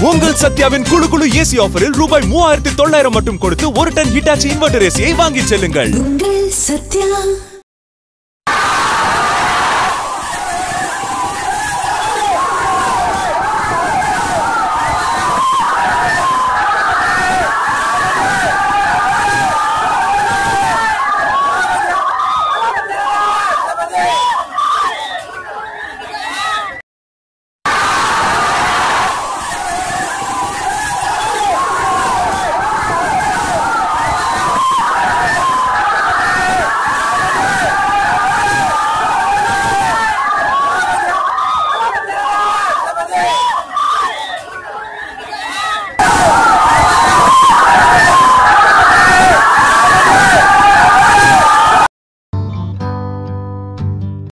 உங்கள் சத்யாவின் குழு குழு ஏசி ஆஃபரில் ரூபாய் மூவாயிரத்தி தொள்ளாயிரம் மட்டும் கொடுத்து ஒரு டன் ஹிட்டாச்சி இன்வெர்டர் ஏசியை வாங்கிச் செல்லுங்கள். சத்யா.